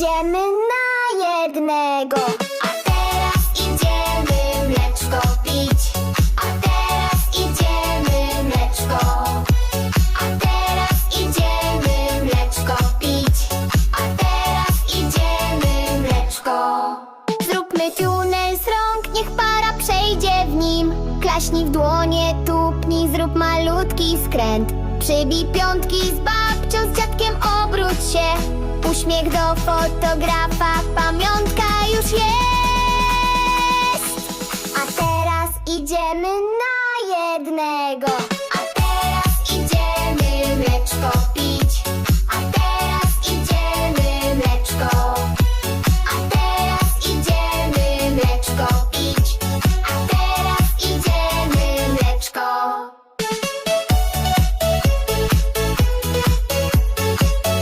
idziemy na jednego. A teraz idziemy mleczko pić. A teraz idziemy mleczko. A teraz idziemy mleczko pić. A teraz idziemy mleczko. Zróbmy tunel z rąk, niech para przejdzie w nim. Klaśnij w dłonie, tupnij, zrób malutki skręt. Przybij piątki z babcią, z dziadkiem obróć się. Uśmiech do fotografa, pamiątka już jest. A teraz idziemy na jednego.